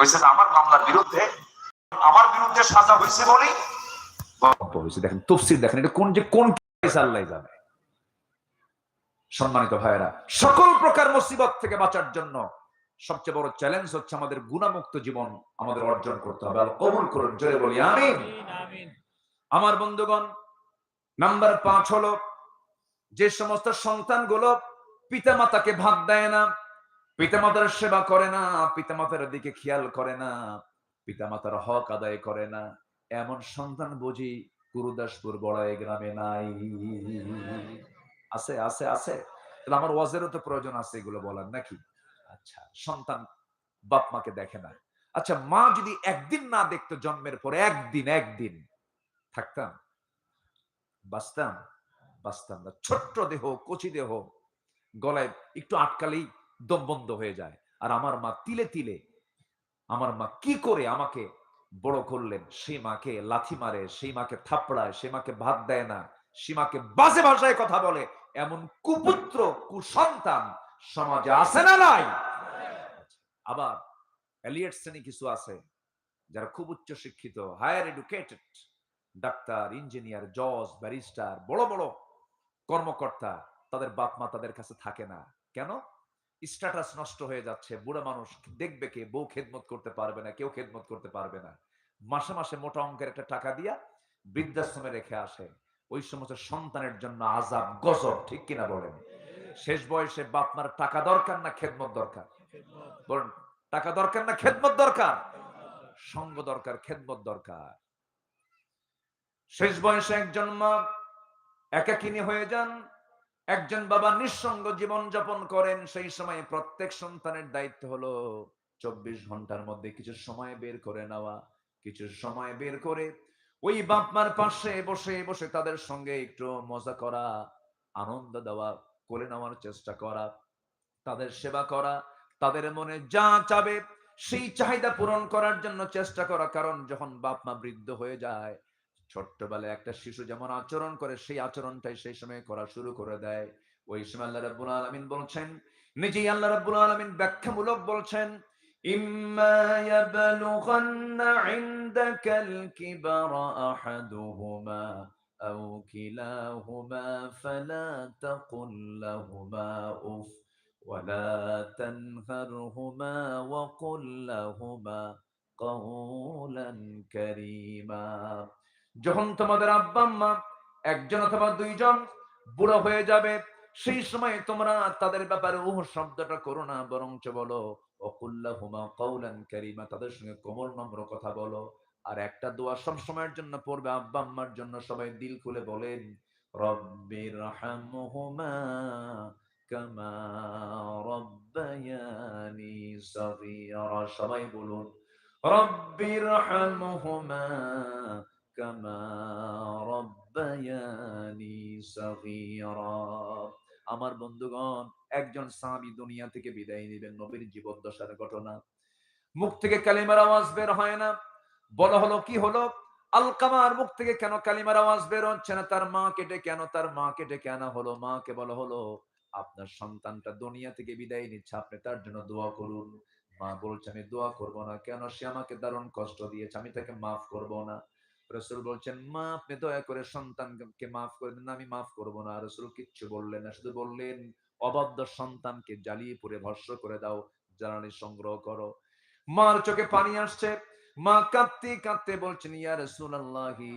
কইছে যে আমার মামলার বিরুদ্ধে, আমার বিরুদ্ধে সাজা হয়েছে বলেই হয়েছে দেখেন দেখেন, এটা কোন যে কোন আল্লাহ জানে। সম্মানিত ভাইয়েরা, সকল প্রকার মুসিবত থেকে বাঁচার জন্য সবচেয়ে বড় চ্যালেঞ্জ হচ্ছে আমাদের গুণামুক্ত জীবন আমাদের অর্জন করতে হবে। আল্লাহ কবুল করুন, জোরে বলি, আমিন। আমার বন্ধুগণ, নাম্বার পাঁচ হলো, যে সমস্ত সন্তানগুলো পিতামাতাকে ভাত দেয় না পিতামাতার সেবা করে না, পিতামাতার দিকে খেয়াল করে না, পিতামাতার হক আদায় করে না। এমন সন্তান বুঝি গুরুদাসপুর বড়াই গ্রামে নাই। আছে আছে আছে। আমার ওয়াজেরও তো প্রয়োজন আছে এগুলো বলার, নাকি? আচ্ছা সন্তান বাপ মাকে দেখে না। আচ্ছা মা যদি একদিন না দেখতো জন্মের পরে, একদিন একদিন, থাকতাম? বাঁচতাম? বাঁচতাম না। ছোট্ট দেহ, কচি দেহ, গলায় একটু আটকালেই দম বন্ধ হয়ে যায়। আর আমার মা তিলে তিলে, আমার মা কি করে আমাকে বড় করলেন? সেই মাকে লাথি মারে, সেই মাকে থাপড়ায় সে মাকে ভাত দেয় না সে মাকে বাজে ভাষায় কথা বলে, এমন কুপুত্র, কুসন্তান সমাজে আছে না নাই? আবার এলিয়েট শ্রেণি কিছু আছে, যারা খুব উচ্চ শিক্ষিত, হায়ার এডুকেটেড, ডাক্তার, ইঞ্জিনিয়ার, জজ, ব্যারিস্টার, বড় বড় কর্মকর্তা, তাদের বাপ মা তাদের কাছে থাকে না। কেন? স্ট্যাটাস নষ্ট হয়ে যাচ্ছে। বুড়া মানুষ দেখবে কে? বউ খেদমত করতে পারবে না, কেউ খেদমত করতে পারবে না। মাসে মাসে মোটা অঙ্কের একটা টাকা দিয়া বৃদ্ধাশ্রমে রেখে আসে। ওই সমস্ত সন্তানের জন্য আজাব গজব, ঠিক কিনা বলেন? শেষ বয়সে বাপমার টাকা দরকার না খেদমত দরকার? বলেন, টাকা দরকার না খেদমত দরকার? সঙ্গ দরকার, খেদমত দরকার। শেষ বয়সে একজন মা একাকিনী হয়ে যান একজন বাবা নিঃসঙ্গ জীবন যাপন করেন, সেই সময় প্রত্যেক সন্তানের দায়িত্ব হলো চব্বিশ ঘণ্টার মধ্যে কিছু সময় বের করে নেওয়া, কিছু সময় বের করে ওই বাপমার পাশে বসে বসে তাদের সঙ্গে একটু মজা করা, আনন্দ দেওয়া, করে নেওয়ার চেষ্টা করা, তাদের সেবা করা, তাদের মনে যা চাবে সেই চাহিদা পূরণ করার জন্য চেষ্টা করা। কারণ যখন বাপ মা বৃদ্ধ হয়ে যায় ছোট্টবেলায় একটা শিশু যেমন আচরণ করে সেই আচরণটাই সেই সময় করা শুরু করে দেয় ওই সময় আল্লাহ রাব্বুল আলামিন বলছেন নিজেই আল্লাহ রাব্বুল আলামিন ব্যাখ্যামূলক বলছেন ইম্মা ইয়াবলুগান্না ইনদাকাল কিবারা আহাদুহুমা أو كلاهما فلا تقل لهما أف ولا تنهرهما وقل لهما قولا كريما যখন তোমাদের আব্বা আম্মা একজন অথবা দুইজন বুড়ো হয়ে যাবে, সেই সময় তোমরা তাদের ব্যাপারে উহ শব্দটা করো না, বরঞ্চ বলো, অকুল্লাহুমা কৌলান কারিমা তাদের সঙ্গে কোমল নম্র কথা বলো। আর একটা দোয়া সব সময়ের জন্য পড়বে, আব্বা আম্মার জন্য সবাই দিল খুলে বলেন রব্বির কামা রব্বায়ানি সবাই বলুন রব্বির কামা রব্বায়ানি সগীরা আমার বন্ধুগণ, একজন সাহাবী দুনিয়া থেকে বিদায় নেবেন নবীর জীবদ্দশার ঘটনা। মুখ থেকে কালিমার আওয়াজ বের হয় না। বলা হলো, কি হলো? আলকামার মুখ থেকে কেন কালিমার আওয়াজ বের হচ্ছে না? তার মা কেটে কেন তার মা কেটে কেন হলো। মাকে বলা হলো, আপনার সন্তানটা দুনিয়া থেকে বিদায় নিচ্ছে, আপনি তার জন্য দোয়া করুন। মা বলছে, আমি দোয়া করব না। কেন? সে আমাকে দারুণ কষ্ট দিয়েছে, আমি তাকে মাফ করব না। রসুল বলছেন মা আপনি দয়া করে সন্তানকে মাফ করে দিন, আমি মাফ করব না। রসুল কিচ্ছু বললেন না, শুধু বললেন, অবাধ্য সন্তানকে জ্বালিয়ে পুড়ে ভস্য করে দাও, জ্বালানি সংগ্রহ করো। মার চোখে পানি আসছে, মা কাঁদতে কাঁদতে বলছেন, ইয়া রাসূলুল্লাহি,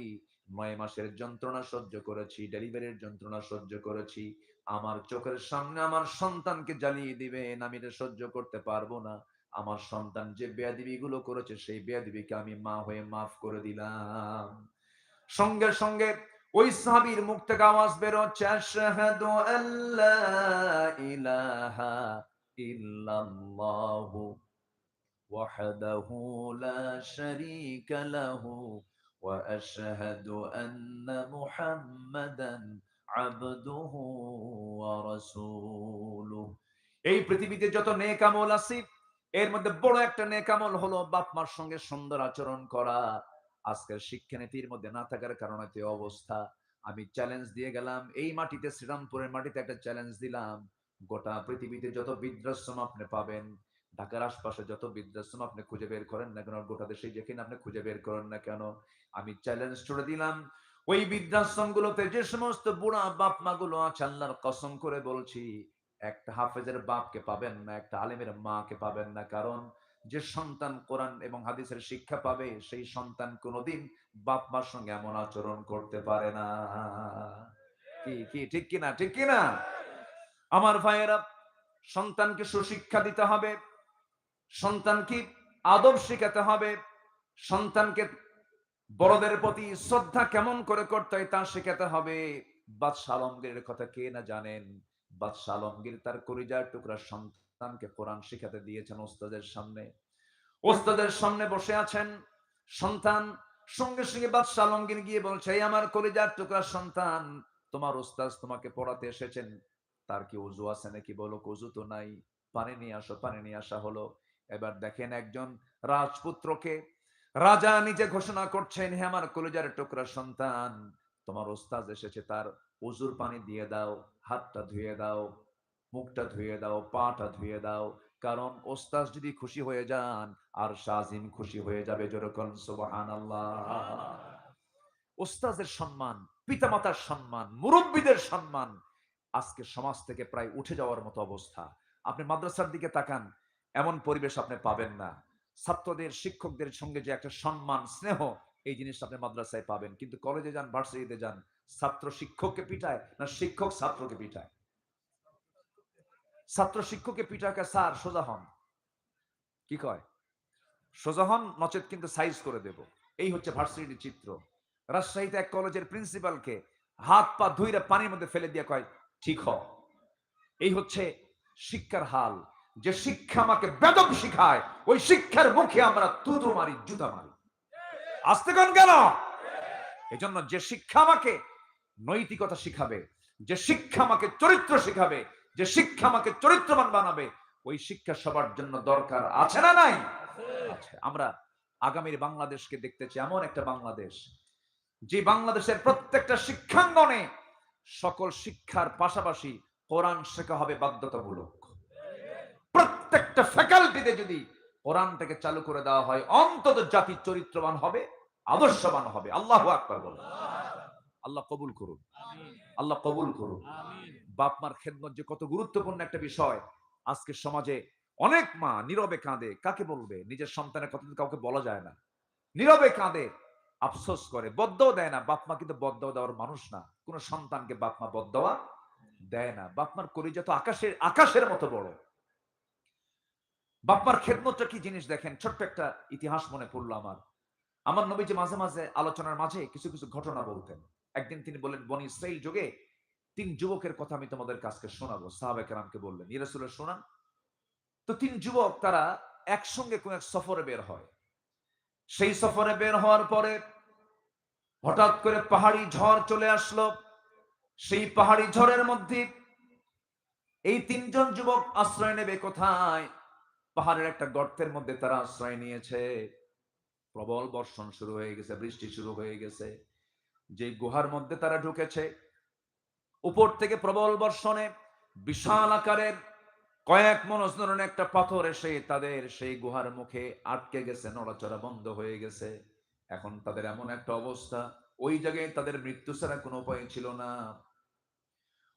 নয় মাসের যন্ত্রণা সহ্য করেছি, ডেলিভারির যন্ত্রণা সহ্য করেছি। আমার চোখের সামনে আমার সন্তানকে জ্বালিয়ে দিবেন, আমি এটা সহ্য করতে পারব না। আমার সন্তান যে বেয়াদিবি গুলো করেছে, সেই বেয়াদিবিকে আমি মা হয়ে মাফ করে দিলাম। সঙ্গে সঙ্গে ওই সাহাবির মুখ থেকে আওয়াজ বেরোচ্ছে, আশহাদু আল্লা ইলাহা ইল্লাল্লাহু ওয়াহদাহু লা শারীকা লাহু ওয়া আশহাদু আন্না মুহাম্মাদান আবদুহু ওয়া রাসূলুহু। এই পৃথিবীতে যত নেক আমল আছে এর মধ্যে বড় একটা নেক আমল হলো বাপ মার সঙ্গে সুন্দর আচরণ করা। আজকের শিক্ষানীতির মধ্যে না থাকার কারণে তো অবস্থা, আমি চ্যালেঞ্জ দিয়ে গেলাম, এই মাটিতে শ্রীরামপুরের মাটিতে একটা চ্যালেঞ্জ দিলাম। গোটা পৃথিবীতে যত বৃদ্ধাশ্রম আপনি পাবেন, ঢাকার আশপাশে যত বৃদ্ধাশ্রম আপনি খুঁজে বের করেন না কেন, গোটা দেশে যেখানে আপনি খুঁজে বের করেন না কেন, আমি চ্যালেঞ্জ করে দিলাম। ওই বৃদ্ধাশ্রম গুলোতে যে সমস্ত বুড়া বাপ মা গুলো আছে, আল্লাহর কসম করে বলছি একটা হাফেজের বাপকে পাবেন না, একটা আলেমের মাকে পাবেন না। কারণ যে সন্তান কোরআন এবং হাদিসের শিক্ষা পাবে, সেই সন্তান কোনোদিন বাপ মার সঙ্গে এমন আচরণ করতে পারে না। কি কি, ঠিক কিনা ঠিক কিনা? আমার ভাইয়েরা, সন্তানকে সুশিক্ষা দিতে হবে, সন্তানকে আদব শিখাতে হবে, সন্তানকে বড়দের প্রতি শ্রদ্ধা কেমন করে করতে হয় তা শেখাতে হবে। বাদশাহ আলমগীরের কথা কে না জানেন? বাদশাহ আলমগীর তার করিজার টুকরা সন্তানকে কোরআন শিখাতে দিয়েছেন ওস্তাদের সামনে। ওস্তাদের সামনে বসে আছেন সন্তান। সঙ্গে সঙ্গে বাদশাহ আলমগীর গিয়ে বলছে, এই আমার কলিজার টুকরা সন্তান, তোমার ওস্তাদ তোমাকে পড়াতে এসেছেন। তার কি উজু আছে নাকি বলো? উজু তো নাই। পানি নিয়ে আসো, পানি নিয়ে আসা হলো। এবার দেখেন একজন রাজপুত্রকে। রাজা নিজে ঘোষণা করছেন, হে আমার কলেজার টুকরা সন্তান, তোমার ওস্তাদ এসেছে, তার উজুর পানি দিয়ে দাও, হাতটা ধুয়ে দাও, মুখটা ধুয়ে দাও, পাটা ধুয়ে দাও। কারণ ওস্তাদ যদি খুশি হয়ে যান, আর শাহিম খুশি হয়ে যাবে যেরকম সুবাহান ওস্তাদের সম্মান, পিতামাতার সম্মান, মুরব্বীদের সম্মান আজকে সমাজ থেকে প্রায় উঠে যাওয়ার মতো অবস্থা। আপনি মাদ্রাসার দিকে তাকান, এমন পরিবেশ আপনি পাবেন না। ছাত্রদের, শিক্ষকদের সঙ্গে যে একটা সম্মান, স্নেহ, এই জিনিসটা আপনি মাদ্রাসায় পাবেন। কিন্তু কলেজে যান, ভার্সিটিতে যান ছাত্র শিক্ষককে পিটায় না শিক্ষক ছাত্রকে পিটায়? ছাত্র শিক্ষককে পিটাকে স্যার, সোজা হন। কি কয়? সোজা হন, নচেত কিন্তু সাইজ করে দেব। এই হচ্ছে ভার্সিটির চিত্র। রাজশাহীতে এক কলেজের প্রিন্সিপালকে হাত পা ধুইরা পানির মধ্যে ফেলে দিয়ে কয়, ঠিক হ। এই হচ্ছে শিক্ষার হাল। যে শিক্ষা আমাকে বেদম শিখায়, ওই শিক্ষার মুখে আমরা তুতু মারি, জুতা মারি। আসতে কোন কেন? এজন্য যে শিক্ষা আমাকে নৈতিকতা শিখাবে, যে শিক্ষা আমাকে চরিত্র শিখাবে, যে শিক্ষা আমাকে চরিত্রবান বানাবে, ওই শিক্ষা সবার জন্য দরকার আছে না নাই? আমরা আগামীর বাংলাদেশকে দেখতে চাই, এমন একটা বাংলাদেশ, যে বাংলাদেশের প্রত্যেকটা শিক্ষাঙ্গনে সকল শিক্ষার পাশাপাশি কোরআন শেখা হবে বাধ্যতামূলক। প্রত্যেকটা ফ্যাকাল্টিতে যদি কোরআনটাকে চালু করে দেওয়া হয়, অন্তত জাতি চরিত্রবান হবে, আদর্শবান হবে। আল্লাহ আকবার বলুন। আল্লাহ কবুল করুন। আল্লাহ কবুল করুন। বাপ মার খেদমত যে কত গুরুত্বপূর্ণ একটা বিষয় আজকে সমাজে অনেক মা নীরবে কাঁদে। কাকে বলবে? নিজের সন্তানের কথা কাউকে বলা যায় না। নীরবে কাঁদে আফসোস করে বদ্দাও দেয় না। বাপ মা কিন্তু বদ্দাও দেওয়ার মানুষ না। কোন সন্তানকে বাপ মা বদ্দাওয়া দেয় না। বাপ মার কলিজা তো আকাশের আকাশের মতো বড়। বাপমার খেদমতটা কি জিনিস দেখেন? ছোট্ট একটা ইতিহাস মনে পড়ল আমার। আমার নবী যে মাঝে মাঝে আলোচনার মাঝে কিছু কিছু ঘটনা বলতেন। একদিন তিনি বললেন, বনি ইসরাইল যুগে তিন যুবকের কথা আমি তোমাদের কাছকে শোনাবো। সাহাবে কালামকে বললেন ইরাসুলের শোনান তো তিন যুবক তারা একসঙ্গে কোন এক সফরে বের হয়। সেই সফরে বের হওয়ার পরে হঠাৎ করে পাহাড়ি ঝড় চলে আসলো। সেই পাহাড়ি ঝড়ের মধ্যে এই তিনজন যুবক আশ্রয় নেবে কোথায়? পাহাড়ের একটা গর্তের মধ্যে তারা আশ্রয় নিয়েছে। প্রবল বর্ষণ শুরু হয়ে গেছে, বৃষ্টি শুরু হয়ে গেছে। যে গুহার মধ্যে তারা ঢুকেছে, উপর থেকে প্রবল বর্ষণে বিশাল আকারের কয়েক মনস ধরনের একটা পাথর এসে তাদের সেই গুহার মুখে আটকে গেছে, নড়াচড়া বন্ধ হয়ে গেছে। এখন তাদের এমন একটা অবস্থা, ওই জায়গায় তাদের মৃত্যু ছাড়া কোনো উপায় ছিল না।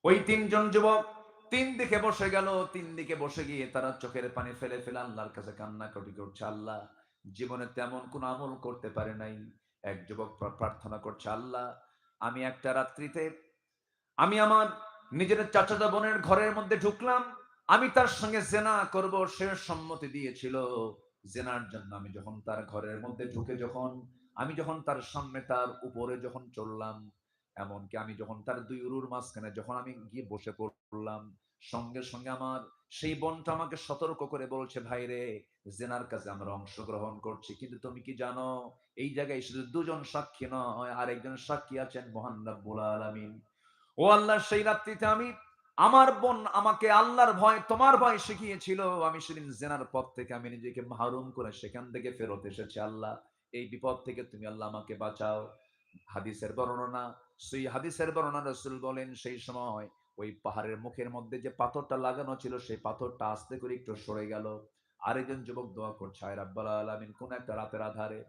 ওই তিনজন যুবক তিন দিকে বসে গেল, তিন দিকে বসে গিয়ে তারা চোখের পানি ফেলে ফেলে আল্লাহর কাছে কান্না কান্নাকাটি করছে, আল্লাহ জীবনে তেমন কোন আমল করতে পারে নাই। এক যুবক প্রার্থনা করছে, আল্লাহ, আমি একটা রাত্রিতে, আমি আমার নিজের চাচাতো বোনের ঘরের মধ্যে ঢুকলাম, আমি তার সঙ্গে জেনা করব, সে সম্মতি দিয়েছিল। জেনার জন্য আমি যখন তার ঘরের মধ্যে ঢুকে যখন, আমি যখন তার সামনে তার উপরে যখন চললাম, এমনকি আমি যখন তার দুই উরুর মাঝখানে যখন আমি গিয়ে বসে পড়লাম, সঙ্গে সঙ্গে আমার সেই বোনটা আমাকে সতর্ক করে বলছে ভাই রে জেনার কাছে আমরা অংশগ্রহণ করছি, কিন্তু তুমি কি জানো এই জায়গায় শুধু দুজন সাক্ষী নয় আর একজন সাক্ষী আছেন মহান রব্বুল আলামিন। ও আল্লাহ, সেই রাত্রিতে আমি আমার বোন আমাকে আল্লাহর ভয়, তোমার ভয় শিখিয়েছিল। আমি সেদিন জেনার পথ থেকে আমি নিজেকে মাহরুম করে সেখান থেকে ফেরত এসেছি আল্লাহ। এই বিপদ থেকে তুমি আল্লাহ আমাকে বাঁচাও। হাদিসের বর্ণনা, সেই হাদিসের বর্ণনা রসুল বলেন, সেই সময় ওই পাহাড়ের মুখের মধ্যে যে পাথরটা লাগানো ছিল, সেই পাথরটা আস্তে করে একটু সরে গেল। আরেকজন যুবক দোয়া করছে, আয় রাব্বাল আলামিন, কোন একটা রাতের আধারে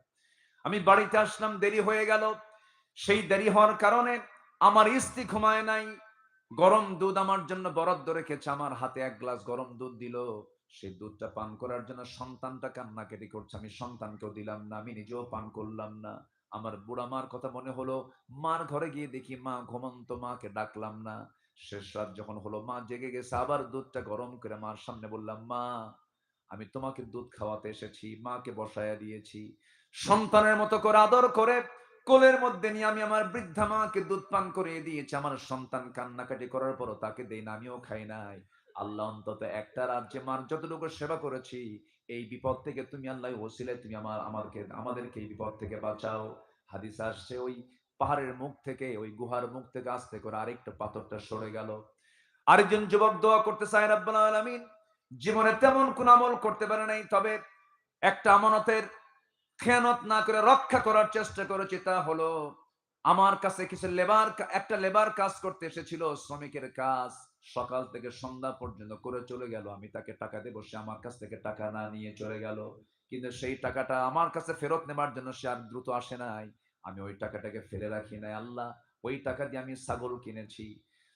আমি বাড়িতে আসলাম, দেরি হয়ে গেল। সেই দেরি হওয়ার কারণে আমার স্ত্রী ঘুমায় নাই। গরম দুধ আমার জন্য বরাদ্দ রেখেছে, আমার হাতে এক গ্লাস গরম দুধ দিল। সেই দুধটা পান করার জন্য সন্তানটা কান্নাকাটি করছে, আমি সন্তানকেও দিলাম না, আমি নিজেও পান করলাম না। আমার বুড়া মার কথা মনে হলো, মার ঘরে গিয়ে দেখি মা ঘুমন্ত, মাকে ডাকলাম না। শেষ রাত যখন হলো, মা জেগে গেছে, আবার দুধটা গরম করে মার সামনে বললাম, মা, আমি তোমাকে দুধ খাওয়াতে এসেছি, মাকে বসায়া দিয়েছি। সন্তানের মতো করে আদর করে, কোলের মধ্যে নিয়ে আমি আমার বৃদ্ধা মাকে দুধ পান করিয়ে দিয়েছি। আমার সন্তান কান্নাকাটি করার পরও তাকে দেই না, আমিও খাই নাই। আল্লাহ অন্তত একটা রাজ্যে মার যতটুকু সেবা করেছি, এই বিপদ থেকে তুমি আল্লাহ ওসিলে, তুমি আমার, আমাকে, আমাদেরকে এই বিপদ থেকে বাঁচাও। হাদিস আসছে ওই পাহাড়ের মুখ থেকে, ওই গুহার মুখ থেকে আস্তে করে আরেকটা পাথরটা সরে গেল। আরেকজন যুবক দোয়া করতে চায়, রাব্বুল আলামিন, জীবনে তেমন কোন আমল করতে পারে নাই, তবে একটা আমানতের খেয়ানত না করে রক্ষা করার চেষ্টা করেছি তা হলো, আমার কাছে কিছু লেবার একটা লেবার কাজ করতে এসেছিল, শ্রমিকের কাজ। সকাল থেকে সন্ধ্যা পর্যন্ত করে চলে গেল। আমি তাকে টাকা দেবো, সে আমার কাছ থেকে টাকা না নিয়ে চলে গেল। কিন্তু সেই টাকাটা আমার কাছে ফেরত নেবার জন্য সে আর দ্রুত আসে নাই। আমি ওই টাকাটাকে ফেলে রাখি নাই, আল্লাহ। ওই টাকা দিয়ে আমি ছাগল কিনেছি।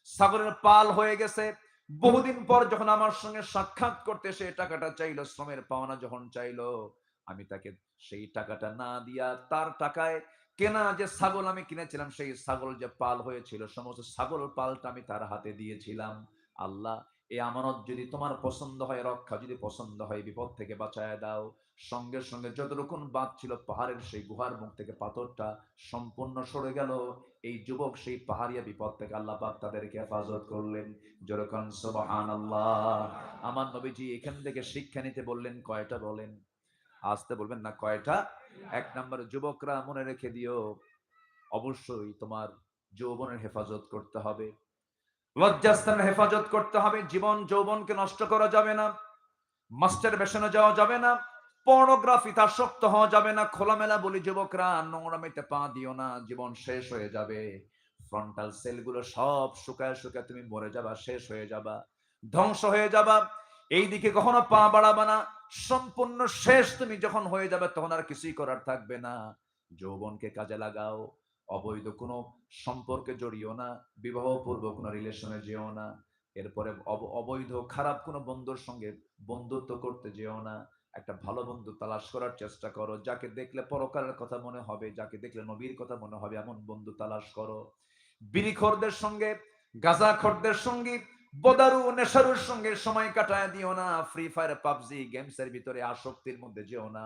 ছাগলের পাল হয়ে গেছে। বহুদিন পর যখন আমার সঙ্গে সাক্ষাৎ করতে সে টাকাটা চাইলো, শ্রমের পাওনা যখন চাইলো, আমি তাকে সেই টাকাটা না দিয়া তার টাকায় কেনা যে ছাগল আমি কিনেছিলাম, সেই ছাগল যে পাল হয়েছিল, সমস্ত ছাগল পালটা আমি তার হাতে দিয়েছিলাম। আল্লাহ এই আমানত যদি তোমার পছন্দ হয়, রক্ষা যদি পছন্দ হয়, বিপদ থেকে বাঁচায় দাও। সঙ্গে সঙ্গে যতটুকুন বাদ ছিল পাহাড়ের, সেই গুহার মুখ থেকে পাথরটা সম্পূর্ণ সরে গেল। এই যুবক সেই পাহাড়িয়া বিপদ থেকে আল্লাহ পাক তাদেরকে হেফাজত করলেন। যেরকম সুবহান আল্লাহ আমার নবীজি এখান থেকে শিক্ষা নিতে বললেন, কয়টা বলেন? আসতে বলবেন না, কয়টা? এক নম্বর, যুবকরা মনে রেখে দিও, অবশ্যই তোমার যৌবনের হেফাজত করতে হবে। লজ্জাস্থানের হেফাজত করতে হবে, জীবন যৌবনকে নষ্ট করা যাবে না, মাস্টার বেসনে যাওয়া যাবে না, পর্নোগ্রাফি শক্ত হওয়া যাবে না, খোলামেলা বলি যুবকরা, নোংরামিতে পা দিও না, জীবন শেষ হয়ে যাবে। ফ্রন্টাল সেলগুলো সব শুকায় শুকায় তুমি মরে যাবা, শেষ হয়ে যাবা, ধ্বংস হয়ে যাবা এই দিকে কখনো পা বাড়াবা না সম্পূর্ণ শেষ তুমি যখন হয়ে যাবে তখন আর কিছুই করার থাকবে না। যৌবনকে কাজে লাগাও, অবৈধ কোনো সম্পর্কে জড়িও না বিবাহ পূর্ব কোনো রিলেশনে যেও না, এরপরে অব- অবৈধ খারাপ কোনো বন্ধুর সঙ্গে বন্ধুত্ব করতে যেও না, একটা ভালো বন্ধু তালাশ করার চেষ্টা করো, যাকে দেখলে পরকালের কথা মনে হবে, যাকে দেখলে নবীর কথা মনে হবে, এমন বন্ধু তালাশ করো। বিড়িখোরদের সঙ্গে, গাঁজাখোরদের সঙ্গে বদারু নেশারুর সঙ্গে সময় কাটায় দিও না। ফ্রি ফায়ার পাবজি গেমস এর ভিতরে আসক্তির মধ্যে যেও না।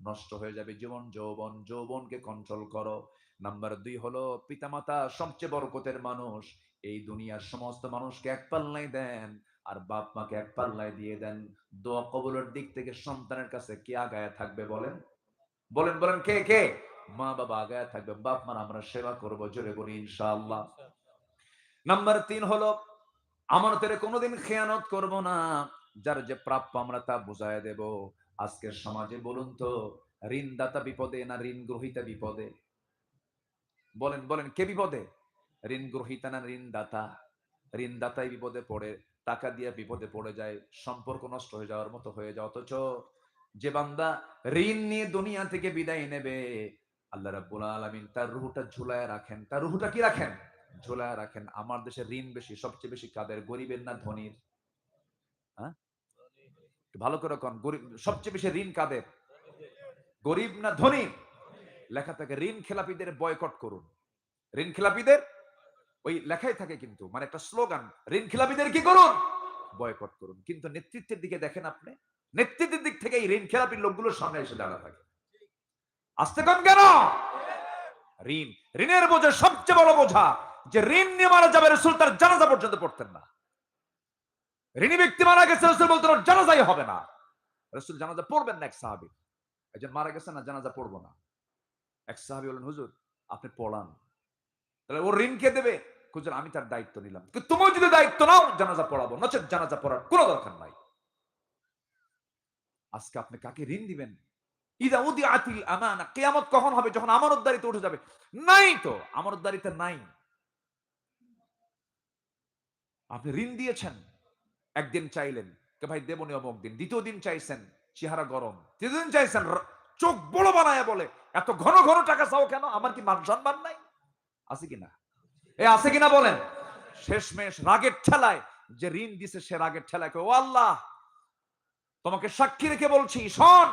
নষ্ট হয়ে যাবে জীবন যৌবন যৌবনকে কন্ট্রোল করো। নাম্বার দুই হলো পিতামাতা সবচেয়ে বরকতের মানুষ। এই দুনিয়ার সমস্ত মানুষকে এক পাল্লাই দেন আর বাপ মাকে এক পাল্লায় দিয়ে দেন। দোয়া কবলের দিক থেকে সন্তানের কাছে কে আগায় থাকবে বলেন? বলেন বলেন কে কে? মা বাবা আগায় থাকবে বাপ মার আমরা সেবা করব জোরে বলি ইনশাআল্লাহ। নাম্বার তিন হলো আমানতের কোনোদিন খেয়ানত করব না। যার যে প্রাপ্য আমরা তা বুঝায় দেব। আজকের সমাজে বলুন তো, ঋণদাতা বিপদে না ঋণ গ্রহিতা বিপদে? বলেন বলেন, কে বিপদে? ঋণ গ্রহিতা না ঋণদাতা? ঋণদাতাই বিপদে পড়ে, টাকা দিয়ে বিপদে পড়ে যায়, সম্পর্ক নষ্ট হয়ে যাওয়ার মতো হয়ে যায়। অথচ যে বান্দা ঋণ নিয়ে দুনিয়া থেকে বিদায় নেবে, আল্লাহ রাব্বুল আলামিন তার রুহুটা ঝুলায় রাখেন। তার রুহুটা কি রাখেন? ঝোলায় রাখেন। আমার দেশে ঋণ বেশি, সবচেয়ে বেশি কাদের? গরিবের না ধনীর? হ্যাঁ? ভালো করে কন। গরিব, সবচেয়ে বেশি ঋণ কাদের? গরিব না ধনী? লেখা থাকে, ঋণ খেলাপিদের বয়কট করুন। ঋণ খেলাপিদের? ওই লেখাই থাকে কিন্তু মানে একটা স্লোগান ঋণ খেলাপিদের কি করুন? বয়কট করুন। কিন্তু নেতৃত্বের দিকে দেখেন আপনি, নেতৃত্বের দিক থেকে এই ঋণ খেলাপির লোকগুলোর সামনে এসে দাঁড়া থাকে। আসতে কম কেন? ঋণ, ঋণের বোঝা সবচেয়ে বড় বোঝা। যে ঋণ নিয়ে মারা যাবে রসুল তার জানাজা পর্যন্ত পড়তেন না। ঋণী ব্যক্তি মারা গেছে, রসুল বলতেন জানাজাই হবে না। রসুল জানাজা পড়বেন না এক সাহাবি। একজন মারা গেছে না, জানাজা পড়ব না। এক সাহাবি বলেন হুজুর, আপনি পড়ান। তাহলে ও ঋণ কে দেবে? হুজুর, আমি তার দায়িত্ব নিলাম। তুমিও যদি দায়িত্ব নাও, জানাজা পড়াবো। নচেত জানাজা পড়ার কোনো দরকার নাই। আজকে আপনি কাকে ঋণ দিবেন? ইদা উদি আতিল আমানা। কেয়ামত কখন হবে? যখন আমানতদারিতে উঠে যাবে। নাই তো, আমানতদারিতে নাই। আপনি ঋণ দিয়েছেন, একদিন চাইলেন, কে ভাই দেবনি অমুক দিন, দ্বিতীয় দিন চাইছেন, চেহারা গরম যেদিন চাইছেন চোখ বড় বানায় বলে, এত ঘন ঘন টাকা চাও কেন? আমার কি মান সম্মান নাই? আছে কিনা? এ আছে কিনা বলেন? শেষমেশ রাগের ঠেলায়, যে ঋণ দিছে সে রাগের ঠেলায় ও আল্লাহ, তোমাকে সাক্ষী রেখে বলছি, শোন,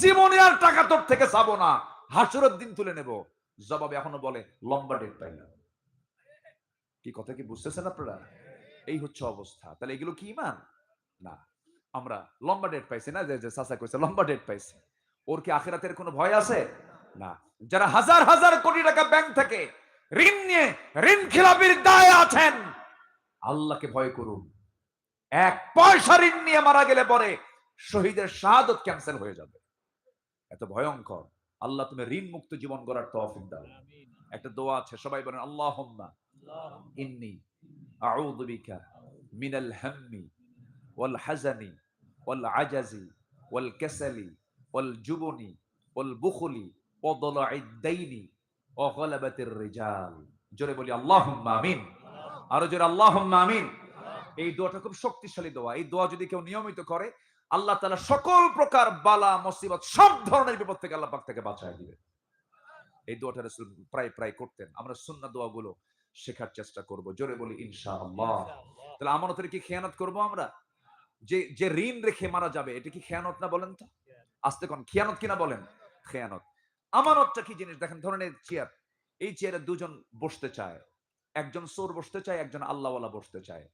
জীবনে আর টাকা তোর থেকে চাবো না, হাসুরের দিন তুলে নেব। জবাবে এখনও বলে, লম্বা ডেট পাই না কি কথা কি বুঝতেছেন আপনারা? এই হচ্ছে অবস্থা। তাহলে এগুলো কি ইমান? না। আমরা লম্বা ডেট পাইছি না? যে চাচা কইছে লম্বা ডেট পাইছি। ওর কি আখেরাতের কোনো ভয় আছে? না। যারা হাজার হাজার কোটি টাকা ব্যাংক থেকে ঋণ নিয়ে ঋণ খিলাপির দায়ে আছেন আল্লাহকে ভয় করুন। এক পয়সা ঋণ নিয়ে মারা গেলে পরে শহীদের শাহাদত ক্যান্সেল হয়ে যাবে। এত ভয়ঙ্কর। আল্লাহ তুমি ঋণ মুক্ত জীবন গড়ার তৌফিক দাও। একটা দোয়া আছে সবাই বলেন আল্লাহুম্মা ইন্নি দালাইদ দাইনি ওয়া গলাবাতির রিজাল জোরে বলি আল্লাহুম্মা আমিন আরও জোরে আল্লাহুম্মা আমিন এই দোয়াটা খুব শক্তিশালী দোয়া এই দোয়া যদি কেউ নিয়মিত করে আল্লাহ তাআলা সকল প্রকার বালা, মুসিবত সব ধরনের বিপদ থেকে আল্লাহ পাক থেকে বাঁচায় দিবে এই দোয়াটা প্রায় প্রায় করতেন। আমরা সুন্নাহ দোয়াগুলো শেখার চেষ্টা করব। জোরে বলি ইনশাআল্লাহ। তাহলে আমানতের কি খেয়ানত করব আমরা? যে যে ঋণ রেখে মারা যাবে এটা কি খেয়ানত না বলেন তো? আস্তে কোন খেয়ানত কিনা বলেন? খেয়ানত। আমানতটা কি জিনিস? দেখেন ধরনের চেয়ার এই চেয়ারে দুজন বসতে চায়। একজন চোর বসতে চায় একজন আল্লাহওয়ালা বসতে চায়।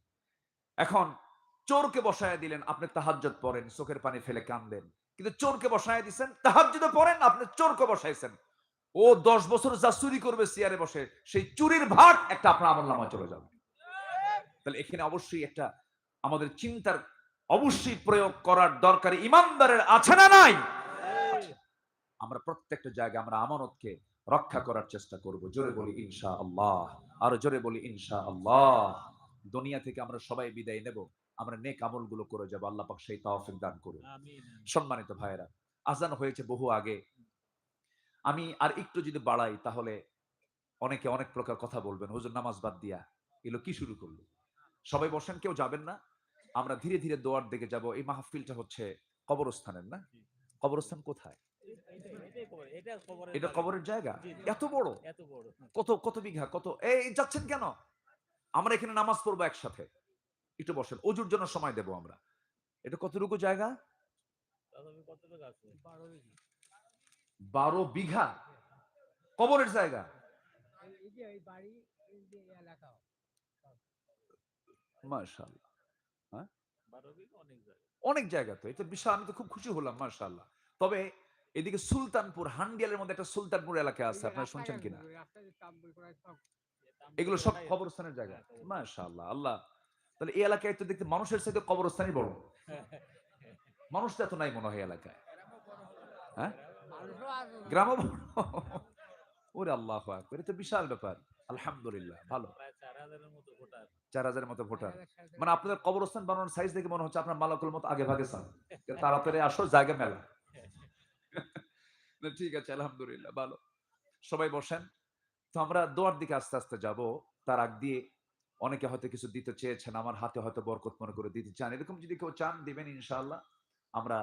এখন চোরকে বসায় দিলেন আপনি তাহাজ্জুদ পড়েন চোখের পানি ফেলে কান্দেন। কিন্তু চোরকে বসায় দিছেন তাহাজ্জুদে পড়েন আপনি চোরকে বসাইছেন। ও দশ বছর যা চুরি করবে চেয়ারে বসে সেই চুরির ভাগ একটা আপনার আমল নামায় চলে যাবে। তাহলে এখানে অবশ্যই একটা আমাদের চিন্তার অবশ্যই প্রয়োগ করার দরকার ইমানদারের আছে না নাই? আমরা প্রত্যেকটা জায়গায় আমরা আমানতকে রক্ষা করার চেষ্টা করব। জোরে বলি ইনশা আল্লাহ আরও জোরে বলি ইনশা আল্লাহ দুনিয়া থেকে আমরা সবাই বিদায় নেব আমরা নেক আমলগুলো করে যাব আল্লাহ পাক সেই তৌফিক দান করুন। সম্মানিত ভাইয়েরা আজান হয়েছে বহু আগে আমি আর একটু যদি বাড়াই তাহলে অনেকে অনেক প্রকার কথা বলবেন হুজুর নামাজ বাদ দিয়া এগুলো কি শুরু করল? সবাই বসেন কেউ যাবেন না। আমরা ধীরে ধীরে দোয়ার দিকে যাব। এই মাহফিলটা হচ্ছে কবরস্থানের না? কবরস্থান কোথায়? এটা কবরের জায়গা। এত বড়? কত কত বিঘা? কত? এই যাচ্ছেন কেন? আমরা এখানে নামাজ পড়ব একসাথে। একটু বসেন। অজুর জন্য সময় দেব আমরা। এটা কতটুকু জায়গা? বারো বিঘা কবরের জায়গা। এই যে এই বাড়ি এই যে এলাকা মাশাআল্লাহ বারো বিঘি অনেক জায়গা তো এটা বিশাল, আমি তো খুব খুশি হলাম, মাশাআল্লাহ। তবে এদিকে সুলতানপুর, হান্ডিয়ালের মধ্যে একটা সুলতানপুর এলাকা আছে, আপনারা শুনছেন কিনা? এগুলো সব কবরস্থানের জায়গা, মাশাআল্লাহ, আল্লাহ। তাহলে এই এলাকায় তো দেখতে মানুষের সাথে কবরস্থানই বড়। মানুষ তো এত নাই মনে হয় এলাকায় হ্যাঁ? বড় ওরে আল্লাহ এটা তো বিশাল ব্যাপার। আলহামদুলিল্লাহ ভালো। চার হাজারের মতো ভোটার। চার হাজারের মতো ভোটার। মানে আপনাদের কবরস্থান বানানোর সাইজ দেখে মনে হচ্ছে আপনার মালাকুল মতো আগে ভাগে চান তাড়াতাড়ি আসো জায়গা মেলা। ঠিক আছে আলহামদুলিল্লাহ ভালো। সবাই বসেন। তো আমরা দোয়ার দিকে আস্তে আস্তে যাব। তার আগ দিয়ে অনেকে হয়তো কিছু দিতে চেয়েছেন আমার হাতে হয়তো বরকত মনে করে দিতে চান। এরকম যদি কেউ চান দিবেন ইনশাআল্লাহ। আমরা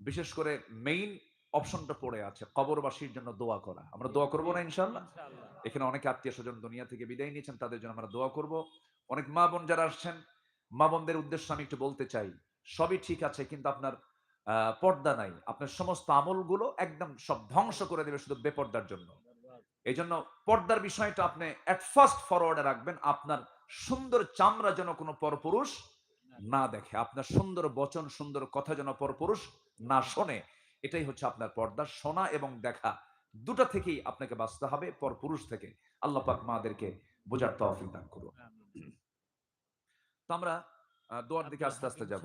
বিশেষ করে মেইন অপশনটা পড়ে আছে কবরবাসীর জন্য দোয়া করা। আমরা দোয়া করব না ইনশাআল্লাহ? এখানে অনেকে আত্মীয় স্বজন দুনিয়া থেকে বিদায় নিয়েছেন তাদের জন্য আমরা দোয়া করব। অনেক মা বোন যারা আসছেন মা বোনদের উদ্দেশ্যে আমি একটু বলতে চাই সবই ঠিক আছে কিন্তু আপনার পর্দা নাই। আপনার সমস্ত আমলগুলো একদম সব ধ্বংস করে দেবে শুধু বেপর্দার জন্য। এই জন্য পর্দার বিষয়টা আপনি এট ফার্স্ট ফরওয়ার্ডে রাখবেন আপনার সুন্দর চামড়া যেন কোনো পরপুরুষ না দেখে আপনার সুন্দর বচন সুন্দর কথা যেন পরপুরুষ না শোনে। এটাই হচ্ছে আপনার পর্দা শোনা এবং দেখা। দুটা থেকেই আপনাকে বাঁচতে হবে পর পুরুষ থেকে। আল্লাহ পাক মাদেরকে বোঝার তৌফিক দান করুন। তো আমরা দোয়ার দিকে আস্তে আস্তে যাব।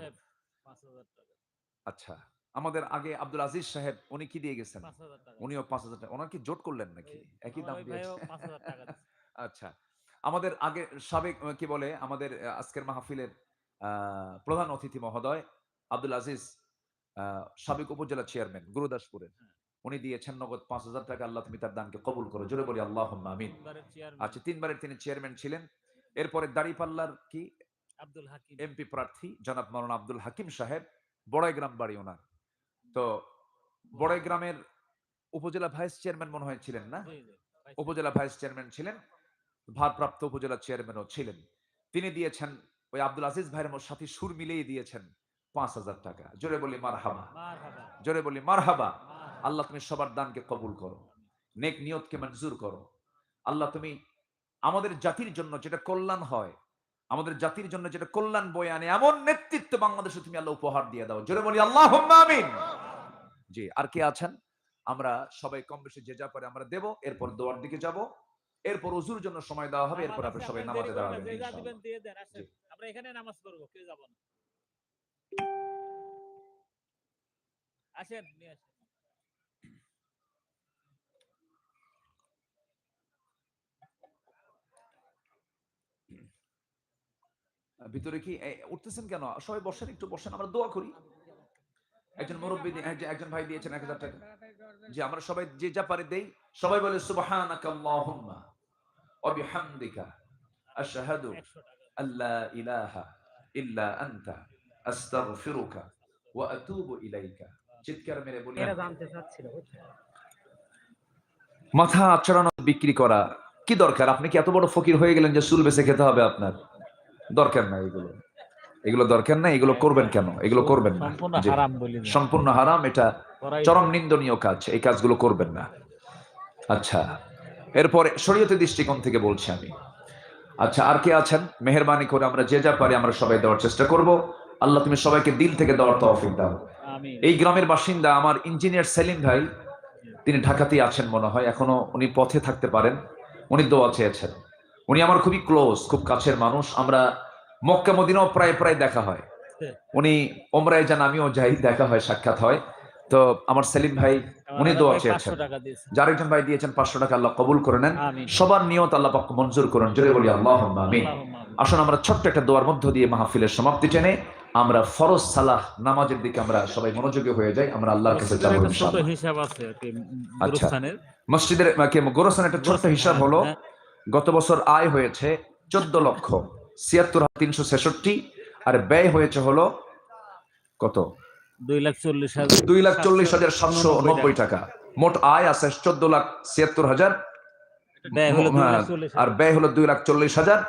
আচ্ছা আমাদের আগে আব্দুল আজিজ সাহেব উনি কি দিয়ে গেছেন? উনিও পাঁচ হাজার টাকা ওনার কি জোট করলেন নাকি? একই দাম ওই দিয়েছে ভাইও পাঁচ হাজার টাকা দিছে। আচ্ছা আমাদের আগে সাবেক কি বলে আমাদের আজকের মাহফিলের আহ, প্রধান অতিথি মহোদয় আব্দুল আজিজ সাবেক উপজেলা চেয়ারম্যান গুরুদাসপুরের। উনি দিয়েছেন নগদ পাঁচ হাজার টাকা আল্লাহ তুমি তার দানকে কবুল করো। জোরে বলি আল্লাহ আমিন। আচ্ছা তিনবারের তিনি চেয়ারম্যান ছিলেন। এরপরে দাড়িপাল্লার কি? আব্দুল হাকিম। এমপি প্রার্থী জনাব মৌলানা আব্দুল হাকিম সাহেব বড়াইগ্রাম বাড়ি ওনার। তো বড়াই গ্রামের উপজেলা ভাইস চেয়ারম্যান মনে হয় ছিলেন না। উপজেলা ভাইস চেয়ারম্যান ছিলেন ভারপ্রাপ্ত উপজেলা চেয়ারম্যানও ছিলেন। তিনি দিয়েছেন ওই আব্দুল আজিজ ভাইয়ের সাথে সুর মিলিয়ে দিয়েছেন। পাঁচ হাজার টাকা। জোরে বলি মার হাবা জোরে বলি মার হাবা। আল্লাহ তুমি সবার দানকে কবুল করো। নেক নিয়তকে মঞ্জুর করো। আল্লাহ তুমি আমাদের জাতির জন্য যেটা কল্যাণ হয় আমাদের জাতির জন্য যেটা কল্যাণ বয়ে আনে এমন নেতৃত্ব বাংলাদেশে তুমি আল্লাহ উপহার দিয়ে দাও। জোরে বলি আল্লাহ আমিন। জি আর কে আছেন? আমরা সবাই কম বেশি যে যা পারে আমরা দেব এরপর দোয়ার দিকে যাব। এরপর উজুর জন্য সময় দেওয়া হবে এরপর আপনি সবাই নামাজে আসেন। জি। আমরা এখানে নামাজ পড়ব কেউ যাব না। আসেন নিয়ে আসেন। ভিতরে কি উঠতেছেন কেন? সবাই বসেন একটু বসেন আমরা দোয়া করি। একজন মুরব্বী দিয়ে- একজন- ভাই দিয়েছেন এক হাজার টাকা। জি আমরা সবাই যে যা পারে দেই। সবাই বলে সুবহানাকা আল্লাহুম্মা ওয়া বিহামদিকা আশহাদু আল্লা ইলাহা ইল্লা আনতা। আস্তাগফিরুকা ওয়া আতুবু ইলাইকা। চিৎকার মেরে বলি এরা জানতে চাচ্ছিল মাথা আচরণ বিক্রি করা কি দরকার? আপনি কি এত বড় ফকির হয়ে গেলেন যে চুল বেঁচে খেতে হবে আপনার? দরকার নাই এগুলো। এগুলো দরকার নাই এগুলো করবেন কেন? এগুলো করবেন না। সম্পূর্ণ হারাম বলি না। সম্পূর্ণ হারাম এটা চরম নিন্দনীয় কাজ। এই কাজগুলো করবেন না। আচ্ছা এরপরে শরীয়তের দৃষ্টিকোণ থেকে বলছি আমি। আচ্ছা আর কে আছেন? মেহরবানি করে আমরা যে যা পারি আমরা সবাই দেওয়ার চেষ্টা করব। আল্লাহ তুমি সবাইকে দিল থেকে দেওয়ার তৌফিক দাও। এই গ্রামের বাসিন্দা আমার ইঞ্জিনিয়ার সেলিম ভাই তিনি ঢাকাতেই আছেন মনে হয় এখনও উনি পথে থাকতে পারেন। উনি দোয়া চেয়েছেন। উনি আমার খুবই ক্লোজ খুব কাছের মানুষ। আমরা মক্কা মদিনাও প্রায় প্রায় দেখা হয়। উনি ওমরায় যান আমিও যাই দেখা হয় সাক্ষাৎ হয়। তো আমার সেলিম ভাই উনি দোয়া চেয়েছেন। 500 টাকা দিয়েছে। যার একজন ভাই দিয়েছেন পাঁচশো টাকা আল্লাহ কবুল করে নেন। সবার নিয়ত আল্লাহ পাক মঞ্জুর করুন। জোরে বলি আল্লাহ আমিন। আসুন আমরা ছোট্ট একটা দোয়ার মধ্য দিয়ে মাহফিলের সমাপ্তি টেনে আমরা ফরজ সালাহ নামাজের দিকে আমরা সবাই মনোযোগী হয়ে যাই আমরা আল্লাহর কাছে মসজিদের যাব ছোট ইনশাআল্লাহ। হিসাব আছে কি, আচ্ছা। গুরুস্থানের। মসজিদের গোরস্থান একটা ছোট্ট হিসাব হলো হ্যাঁ, গত বছর আয় হয়েছে চোদ্দ লক্ষ ছিয়াত্তর হাজার তিনশো ছেষট্টি আর ব্যয় হয়েছে হলো কত দুই লাখ চল্লিশ হাজার দুই লাখ চল্লিশ হাজার সাতশো উননব্বই নব্বই টাকা মোট আয় আছে চোদ্দ লাখ ছিয়াত্তর হাজার হ্যাঁ, আর ব্যয় হলো দুই লাখ চল্লিশ হাজার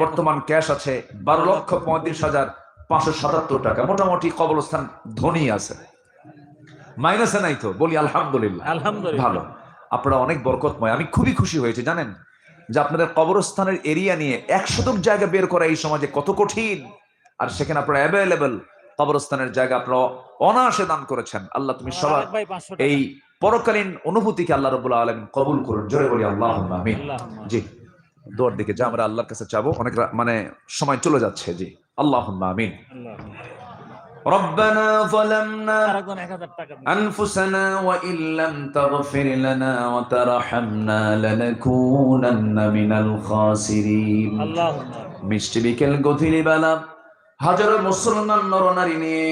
বর্তমান ক্যাশ আছে বারো লক্ষ পঁয়ত্রিশ হাজার পাঁচশো সাতাত্তর টাকা। মোটামুটি কবরস্থান ধনী আছে। মাইনাসে নাই তো? বলি আলহামদুলিল্লাহ। আলহামদুলিল্লাহ। ভালো। আপনারা অনেক বরকতময়। আমি খুবই খুশি হয়েছে জানেন? যে আপনাদের কবরস্থানের এরিয়া নিয়ে এক শতক জায়গা বের করা এই সমাজে কত কঠিন। আর সেখানে আপনারা অ্যাভেলেবেল কবরস্থানের জায়গা আপনারা অনায়াসে দান করেছেন। আল্লাহ তুমি সবার আরেক ভাই 500 টাকা। এই পরকালীন অনুভূতিকে আল্লাহ রবুল্লা আলমিন কবুল করুন। জোরে বলি আল্লাহ আমিন। জি। দোয়ার দিকে যা আমরা আল্লাহর কাছে চাবো অনেকরা মানে সময় চলে যাচ্ছে জি। আল্লাহ আমিন আল্লাহুম্মা। ربنا ظلمنا আরেকজন 1000 টাকা দিন। أنفسنا وإن لم تغفر لنا وترحمنا لنكونن من الخاسرين আল্লাহুম্মা। মিষ্টি বিকেল গধূলি বেলা হাজারো মুসলমান নরনারী নিয়ে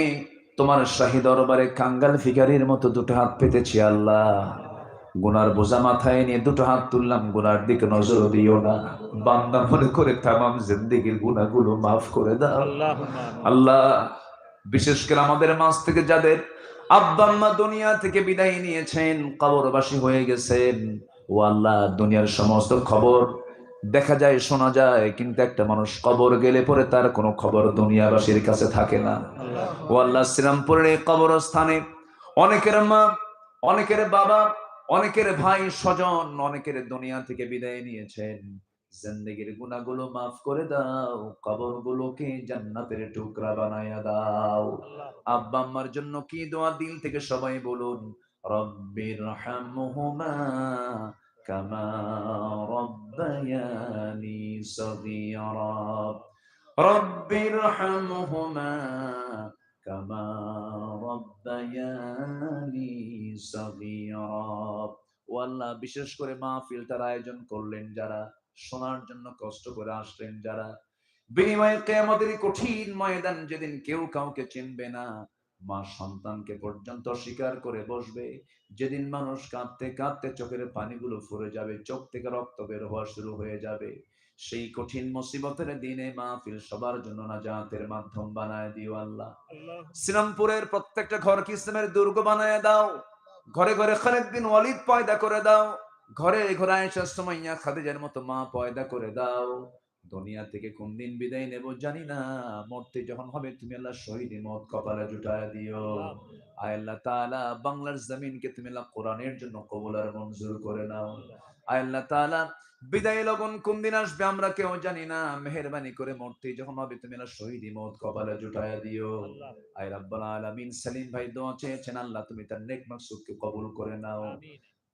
তোমার শাহী দরবারে কাঙ্গাল ফিগারির মতো দুটো হাত পেতেছি আল্লাহ গুনার বোঝা মাথায় নিয়ে দুটো হাত তুললাম গুনার দিকে নজর দিও না। বান্দা মনে করে তামাম জিন্দিগির গুনাহগুলো মাফ করে দাও। আল্লাহ বিশেষ করে আমাদের মাঝ থেকে যাদের আব্বা আম্মা দুনিয়া থেকে বিদায় নিয়েছেন কবরবাসী হয়ে গেছেন ও আল্লাহ দুনিয়ার সমস্ত খবর দেখা যায় শোনা যায় কিন্তু একটা মানুষ কবর গেলে পরে তার কোনো খবর দুনিয়াবাসীর কাছে থাকে না। ও আল্লাহ শ্রীরামপুরের এই কবরস্থানে অনেকের মা অনেকের বাবা অনেকের ভাই স্বজন অনেকের দুনিয়া থেকে বিদায় নিয়েছেন। জিন্দেগির গুনাহগুলো মাফ করে দাও কবর গুলোকে জান্নাতের টুকরা বানায়া দাও। আব্বা আম্মার জন্য কি দোয়া দিল থেকে সবাই বলুন রব্বির হামহুমা কামা রব্বায়ানি সগীরা। রব্বির হামহুমা কামা বিশেষ করে মাহফিলটার আয়োজন করলেন যারা, শোনার জন্য কষ্ট করে আসলেন যারা। বিনিময়ে কেয়ামতের কঠিন ময়দান যেদিন কেউ কাউকে চিনবে না, মা সন্তানকে পর্যন্ত স্বীকার করে বসবে। যেদিন মানুষ কাঁদতে কাঁদতে চোখের পানিগুলো ফুরে যাবে, চোখ থেকে রক্ত বের হওয়া শুরু হয়ে যাবে। সেই কঠিন মুসিবতের দিনে মাহফিল সবার জন্য নাজাতের মাধ্যম বানায় দিও আল্লাহ। শ্রীরামপুরের প্রত্যেকটা ঘরকে ইসলামের দুর্গ বানায় দাও। ঘরে ঘরে খালেদ বিন ওয়ালিদ পয়দা করে দাও। ঘরে ঘরে আয়েশা সুমাইয়া খাদিজার মতো মা পয়দা করে দাও। দুনিয়া থেকে কোন দিন বিদায় নেব জানি না। মরতে যখন হবে তুমি আল্লাহ শহীদ মত কপালে জুটায় দিও। আয় আল্লাহ তাআলা বাংলার জমিনকে তুমি আল্লাহ কোরআনের জন্য কবুল আর মঞ্জুর করে নাও। আয় আল্লাহ তাআলা বিদায় লগন কোন দিন আসবে আমরা কেউ জানি না। মেহেরবানি করে মরতে যখন হবে তুমি আল্লাহ শহীদ মত কপালে জুটায় দিও। আয় রাব্বাল আলামিন সেলিম ভাই দোয়া চেয়েছেন আল্লাহ তুমি তার নেক মাকসুদকে কবুল করে নাও।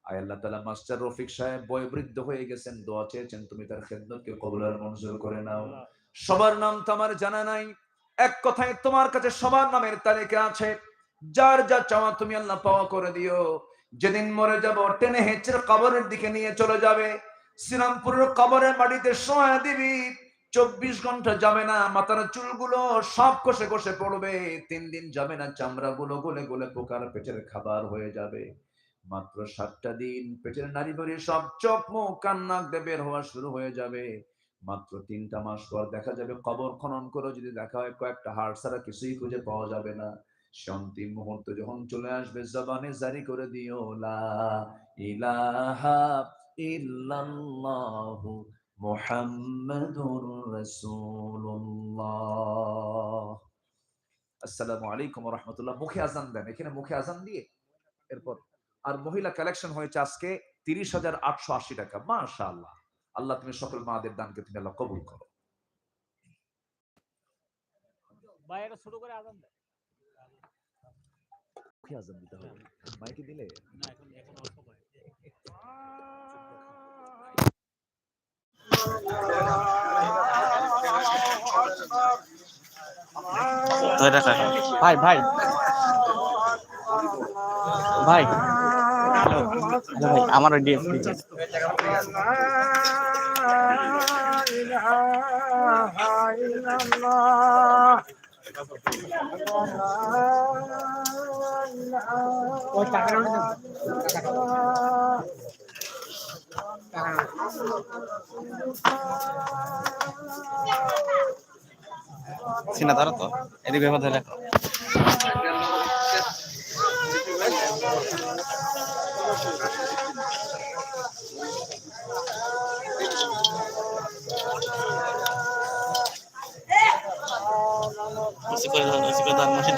আয় আল্লাহ তাআলা মাস্টার রফিক সাহেব বয়োবৃদ্ধ হয়ে গেছেন দোয়া চেয়েছেন তুমি তার খেদমতকে কবুল আর মঞ্জুর করে নাও। সবার নাম তো আমার জানা নাই এক কথায় তোমার কাছে সবার নামের তালিকা আছে। যার যা চাওয়া তুমি আল্লাহ পাওয়া করে দিও। যেদিন মরে যাব টেনে হেঁচড়ে কবরের দিকে নিয়ে চলে যাবে। শ্রীরামপুরের কবরের মাটিতে শোয়া দিবি, চব্বিশ ঘণ্টা যাবে না, মাথার চুলগুলো সব কষে কষে পড়বে, তিন দিন যাবে না চামড়া গুলো গলে গলে পোকার পেটের খাবার হয়ে যাবে। মাত্র সাতটা দিন পেটের নারী ভরে সব চোখ মুখ কান্নাক বের হওয়া শুরু হয়ে যাবে। মাত্র তিনটা মাস পর দেখা যাবে কবর খনন করে যদি দেখা হয় কয়েকটা হাড় ছাড়া কিছুই খুঁজে পাওয়া যাবে না। অন্তিম মুহূর্ত যখন চলে আসবে, জবানে জারি করে দিও, লা ইলাহা ইল্লাল্লাহু মুহাম্মাদুর রাসূলুল্লাহ। আসসালামু আলাইকুম ওয়া রাহমাতুল্লাহ। মুখে আজান দেন। এখানে মুখে আজান দিয়ে এরপর আর মহিলা কালেকশন হয়েছে আজকে তিরিশ হাজার আটশো আশি টাকা। মাশা আল্লাহ আল্লাহ তুমি সকল মাদের দানকে তুমি আল্লাহ কবুল করো। ভাই এটা ছোট করে আজান দেয় আজান দিতে হবে। মাইকে দিলে? না এখন এখন অল্প করে। ভাই ভাই। ভাই। হ্যালো হ্যালো ভাই আমার উঠে দাও। সিনা ধরো তো। এদিকে মধ্যে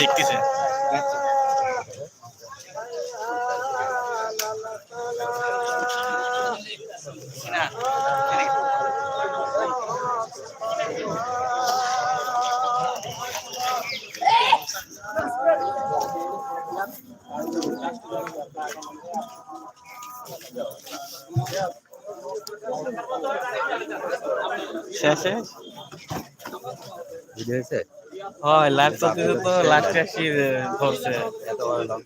দেখতেছে আসে ভিডিও হয়েছে হয় লাইভ চলতেছে তো লাস্টে আসি ধরছে। এত বড় লং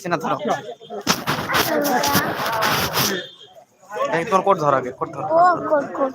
সিনা তোর কোট ধর আগে কোট ধর কোট কোট